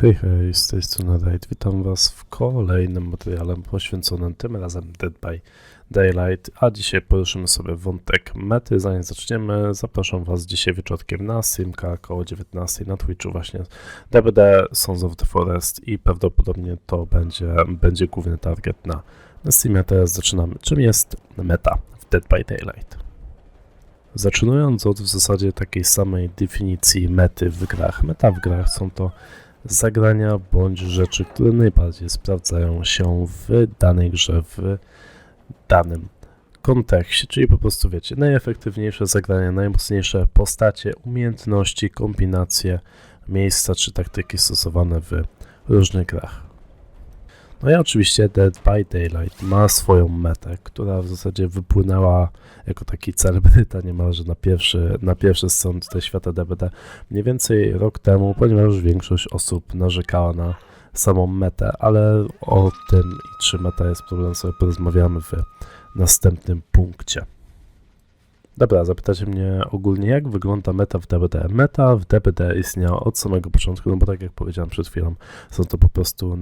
Hej, hej, z tej strony Raid. Witam Was w kolejnym materiale poświęconym tym razem Dead by Daylight, a dzisiaj poruszymy sobie wątek mety. Zanim zaczniemy, zapraszam Was dzisiaj wieczorkiem na Simka około 19 na Twitchu właśnie DBD Sons of the Forest i prawdopodobnie to będzie, będzie główny target na, na Steamie. Teraz zaczynamy. Czym jest meta w Dead by Daylight? Zaczynając od w zasadzie takiej samej definicji mety w grach. Meta w grach są to zagrania bądź rzeczy, które najbardziej sprawdzają się w danej grze, w danym kontekście, czyli po prostu wiecie, najefektywniejsze zagrania, najmocniejsze postacie, umiejętności, kombinacje, miejsca czy taktyki stosowane w różnych grach. No i oczywiście Dead by Daylight ma swoją metę, która w zasadzie wypłynęła jako taki celebryta niemalże na pierwszy, na pierwszy stron tutaj świata DVD mniej więcej rok temu, ponieważ większość osób narzekała na samą metę, ale o tym i czy meta jest problem sobie porozmawiamy w następnym punkcie. Dobra, zapytacie mnie ogólnie, jak wygląda meta w DBD. Meta w DBD istniała od samego początku, no bo tak jak powiedziałem przed chwilą, są to po prostu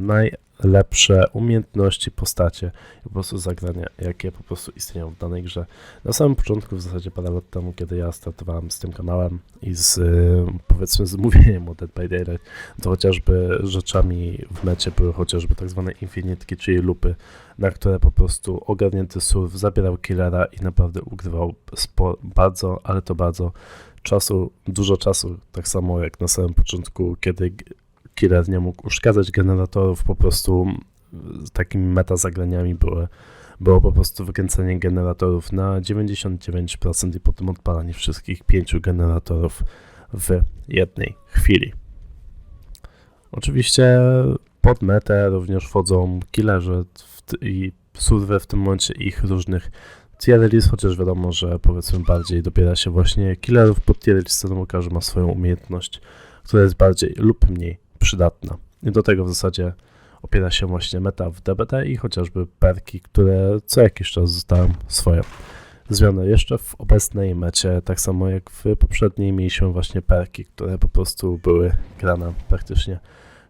najlepsze umiejętności, postacie i po prostu zagrania, jakie po prostu istnieją w danej grze. Na samym początku, w zasadzie parę lat temu, kiedy ja startowałem z tym kanałem i z, powiedzmy, z mówieniem o Dead by Daylight, to chociażby rzeczami w mecie były chociażby tak zwane infinitki, czyli lupy, na które po prostu ogarnięty surf zabierał killera i naprawdę ugrywał spo, bardzo, ale to bardzo czasu, dużo czasu, tak samo jak na samym początku, kiedy killer nie mógł uszkadzać generatorów, po prostu takimi meta zagraniami były, było po prostu wykręcenie generatorów na 99% i potem odpalanie wszystkich pięciu generatorów w jednej chwili. Oczywiście pod metę również wchodzą killerzy i surwy w tym momencie ich różnych tier list, chociaż wiadomo, że powiedzmy bardziej dobiera się właśnie killerów pod tier listę, no bo każdy ma swoją umiejętność, która jest bardziej lub mniej przydatna. I do tego w zasadzie opiera się właśnie meta w DBT i chociażby perki, które co jakiś czas zostają swoje zmiany. Jeszcze w obecnej mecie, tak samo jak w poprzedniej, mieliśmy właśnie perki, które po prostu były grane praktycznie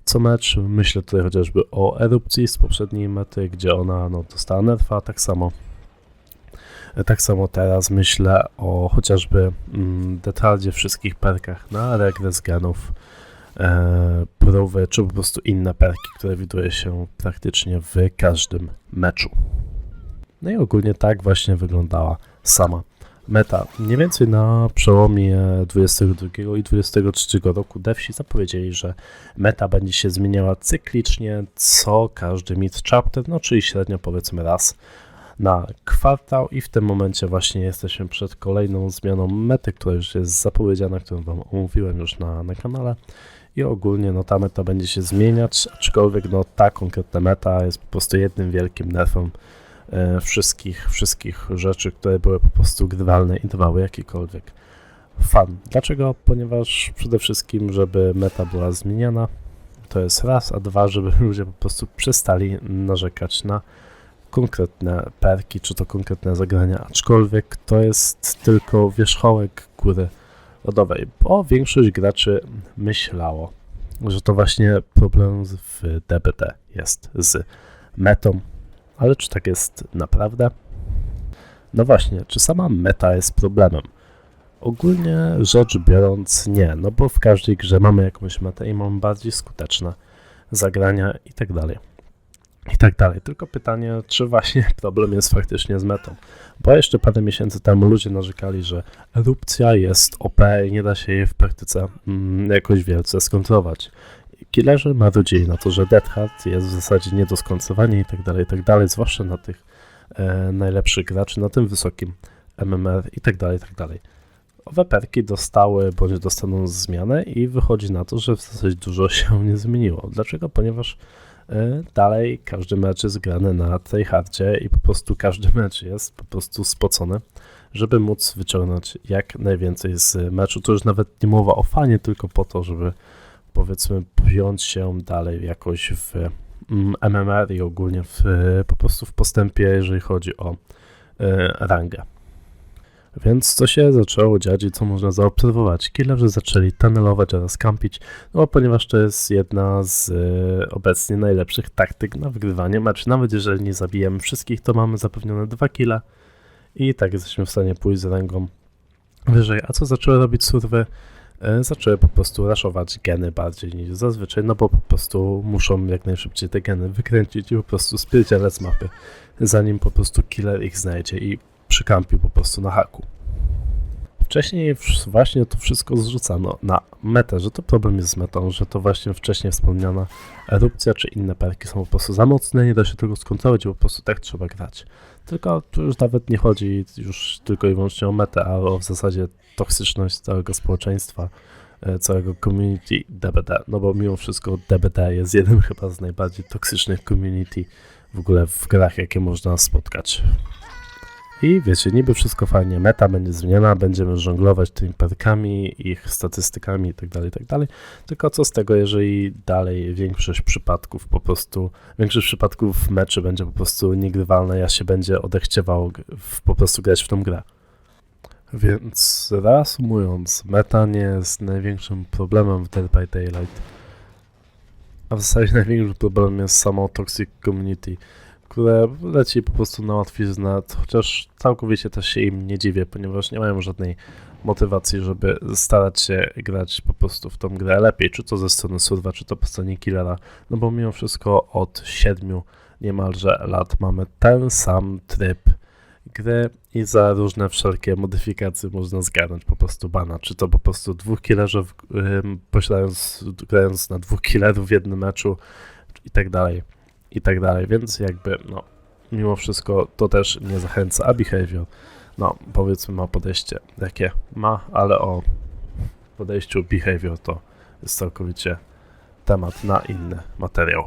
co mecz. Myślę tutaj chociażby o erupcji z poprzedniej mety, gdzie ona no, dostała nerfa, tak samo tak samo teraz myślę o chociażby mm, detaldzie wszystkich perkach na regres genów, e, czy po prostu inne perki, które widuje się praktycznie w każdym meczu. No i ogólnie tak właśnie wyglądała sama meta. Mniej więcej na przełomie 22 i 23 roku devsi zapowiedzieli, że meta będzie się zmieniała cyklicznie co każdy mid chapter, no czyli średnio powiedzmy raz na kwartał i w tym momencie właśnie jesteśmy przed kolejną zmianą mety, która już jest zapowiedziana, którą Wam omówiłem już na, na kanale i ogólnie no ta meta będzie się zmieniać, aczkolwiek no ta konkretna meta jest po prostu jednym wielkim nerfem e, wszystkich, wszystkich rzeczy, które były po prostu grywalne i dawały jakikolwiek fan. Dlaczego? Ponieważ przede wszystkim, żeby meta była zmieniana, to jest raz, a dwa, żeby ludzie po prostu przestali narzekać na konkretne perki, czy to konkretne zagrania, aczkolwiek to jest tylko wierzchołek góry lodowej, bo większość graczy myślało, że to właśnie problem w DBT jest z metą, ale czy tak jest naprawdę? No właśnie, czy sama meta jest problemem? Ogólnie rzecz biorąc nie, no bo w każdej grze mamy jakąś metę i mamy bardziej skuteczne zagrania i tak dalej i tak dalej. Tylko pytanie, czy właśnie problem jest faktycznie z metą. Bo jeszcze parę miesięcy temu ludzie narzekali, że erupcja jest OP i nie da się jej w praktyce mm, jakoś wielce skontrować. Killerzy marudzili na to, że Dead Hard jest w zasadzie nie do skontrowania i tak dalej, i tak dalej, zwłaszcza na tych e, najlepszych graczy, na tym wysokim MMR i tak dalej, i tak dalej. Owe perki dostały bądź dostaną zmianę i wychodzi na to, że w zasadzie dużo się nie zmieniło. Dlaczego? Ponieważ dalej każdy mecz jest grany na tej hardzie i po prostu każdy mecz jest po prostu spocony, żeby móc wyciągnąć jak najwięcej z meczu. To już nawet nie mowa o fanie, tylko po to, żeby powiedzmy pojąć się dalej jakoś w MMR mm, i ogólnie w, po prostu w postępie, jeżeli chodzi o e, rangę. Więc co się zaczęło dziać i co można zaobserwować? Killerzy zaczęli tunnelować oraz kampić, no ponieważ to jest jedna z e, obecnie najlepszych taktyk na wygrywanie meczu. Nawet jeżeli nie zabijemy wszystkich, to mamy zapewnione dwa kile i tak jesteśmy w stanie pójść z ręką wyżej. A co zaczęły robić surwy? E, Zaczęły po prostu raszować geny bardziej niż zazwyczaj, no bo po prostu muszą jak najszybciej te geny wykręcić i po prostu spierdzielać z mapy, zanim po prostu killer ich znajdzie i przykampił po prostu na haku. Wcześniej właśnie to wszystko zrzucano na metę, że to problem jest z metą, że to właśnie wcześniej wspomniana erupcja czy inne perki są po prostu za mocne, nie da się tego skontrolować i po prostu tak trzeba grać. Tylko tu już nawet nie chodzi już tylko i wyłącznie o metę, ale o w zasadzie toksyczność całego społeczeństwa, e, całego community DBD. No bo mimo wszystko DBD jest jednym chyba z najbardziej toksycznych community w ogóle w grach, jakie można spotkać. I wiecie, niby wszystko fajnie, meta będzie zmieniona, będziemy żonglować tymi perkami, ich statystykami itd., itd. Tylko co z tego, jeżeli dalej większość przypadków po prostu, większość przypadków meczy będzie po prostu niegrywalna, ja się będzie odechciewał w, po prostu grać w tą grę. Więc reasumując, meta nie jest największym problemem w Dead by Daylight. A w zasadzie największym problemem jest samo Toxic Community, które leci po prostu na łatwiznę, chociaż całkowicie też się im nie dziwię, ponieważ nie mają żadnej motywacji, żeby starać się grać po prostu w tą grę lepiej, czy to ze strony surwa, czy to po stronie killera, no bo mimo wszystko od siedmiu niemalże lat mamy ten sam tryb gry i za różne wszelkie modyfikacje można zgarnąć po prostu bana, czy to po prostu dwóch killerów posiadając, grając na dwóch killerów w jednym meczu i tak dalej, i tak dalej, więc jakby no mimo wszystko to też nie zachęca, a behavior no powiedzmy ma podejście jakie ma, ale o podejściu behavior to jest całkowicie temat na inny materiał.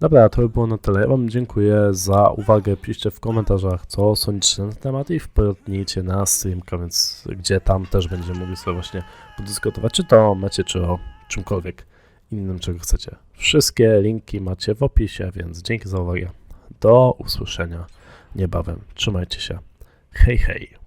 Dobra, to by było na tyle. Ja Wam dziękuję za uwagę. Piszcie w komentarzach, co sądzicie na ten temat i wpadnijcie na streamka, więc gdzie tam też będziemy mogli sobie właśnie podyskutować, czy to o mecie, czy o czymkolwiek innym, czego chcecie. Wszystkie linki macie w opisie, więc dzięki za uwagę. Do usłyszenia niebawem. Trzymajcie się. Hej, hej.